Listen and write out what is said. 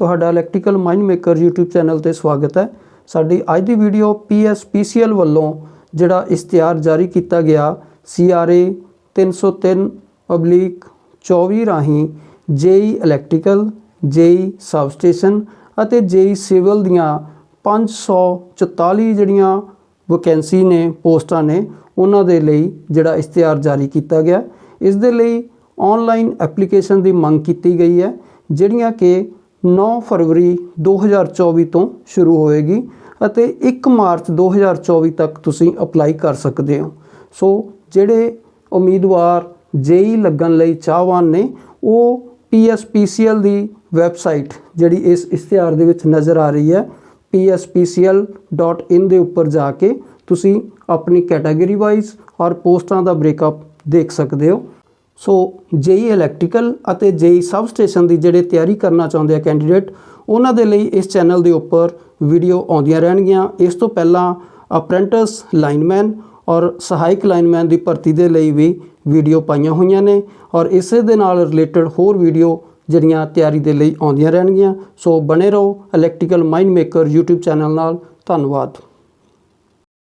ਤੁਹਾਡਾ electrical mind maker YouTube channel ਤੇ ਸਵਾਗਤ ਹੈ। ਸਾਡੀ ਅੱਜ ਦੀ ਵੀਡੀਓ PSPCL ਵੱਲੋਂ ਜਿਹੜਾ ਇਸ਼ਤਿਹਾਰ ਜਾਰੀ ਕੀਤਾ ਗਿਆ CRA 303 ਪਬਲਿਕ 24 ਰਾਹੀਂ JE ਇਲੈਕਟ੍ਰੀਕਲ JE ਸਬਸਟੇਸ਼ਨ ਅਤੇ JE ਸਿਵਲ ਦੀਆਂ 544 ਜਿਹੜੀਆਂ ਵੈਕੈਂਸੀ ਨੇ, ਪੋਸਟਾਂ ਨੇ, ਉਹਨਾਂ ਦੇ ਲਈ ਜਿਹੜਾ ਇਸ਼ਤਿਹਾਰ ਜਾਰੀ ਕੀਤਾ ਗਿਆ। ਇਸ ਦੇ ਲਈ ਆਨਲਾਈਨ ਐਪਲੀਕੇਸ਼ਨ ਦੀ ਮੰਗ ਕੀਤੀ ਗਈ ਹੈ, ਜਿਹੜੀਆਂ ਕਿ 9 ਫਰਵਰੀ 2024 ਤੋਂ ਸ਼ੁਰੂ ਹੋਏਗੀ ਅਤੇ 1 ਮਾਰਚ 2024 ਤੱਕ ਤੁਸੀਂ ਅਪਲਾਈ ਕਰ ਸਕਦੇ ਹੋ। ਸੋ ਜਿਹੜੇ ਉਮੀਦਵਾਰ ਜੇਈ ਲੱਗਣ ਲਈ ਚਾਹਵਾਨ ਨੇ, ਉਹ PSPCL ਦੀ ਵੈਬਸਾਈਟ ਜਿਹੜੀ ਇਸ ਇਸ਼ਤਿਹਾਰ ਦੇ ਵਿੱਚ ਨਜ਼ਰ ਆ ਰਹੀ ਹੈ pspcl.in ਦੇ ਉੱਪਰ ਜਾ ਕੇ ਤੁਸੀਂ ਆਪਣੀ ਕੈਟਾਗਰੀ ਵਾਈਜ਼ ਔਰ ਪੋਸਟਾਂ ਦਾ ਬ੍ਰੇਕਅਪ ਦੇਖ ਸਕਦੇ ਹੋ। ਸੋ ਜੇਈ ਇਲੈਕਟ੍ਰੀਕਲ ਅਤੇ ਜੇਈ ਸਬ ਸਟੇਸ਼ਨ ਦੀ ਜਿਹੜੇ ਤਿਆਰੀ ਕਰਨਾ ਚਾਹੁੰਦੇ ਆ ਕੈਂਡੀਡੇਟ, ਉਹਨਾਂ ਦੇ ਲਈ ਇਸ ਚੈਨਲ ਦੇ ਉੱਪਰ ਵੀਡੀਓ ਆਉਂਦੀਆਂ ਰਹਿਣਗੀਆਂ। ਇਸ ਤੋਂ ਪਹਿਲਾਂ ਅਪ੍ਰੈਂਟਿਸ ਲਾਈਨਮੈਨ ਔਰ ਸਹਾਇਕ ਲਾਈਨਮੈਨ ਦੀ ਭਰਤੀ ਦੇ ਲਈ ਵੀ ਵੀਡੀਓ ਪਾਈਆਂ ਹੋਈਆਂ ਨੇ ਔਰ ਇਸੇ ਦੇ ਨਾਲ ਰਿਲੇਟਡ ਹੋਰ ਵੀਡੀਓ ਜਿਹੜੀਆਂ ਤਿਆਰੀ ਦੇ ਲਈ ਆਉਂਦੀਆਂ ਰਹਿਣਗੀਆਂ। ਸੋ ਬਣੇ ਰਹੋ electrical mind maker YouTube channel ਨਾਲ। ਧੰਨਵਾਦ।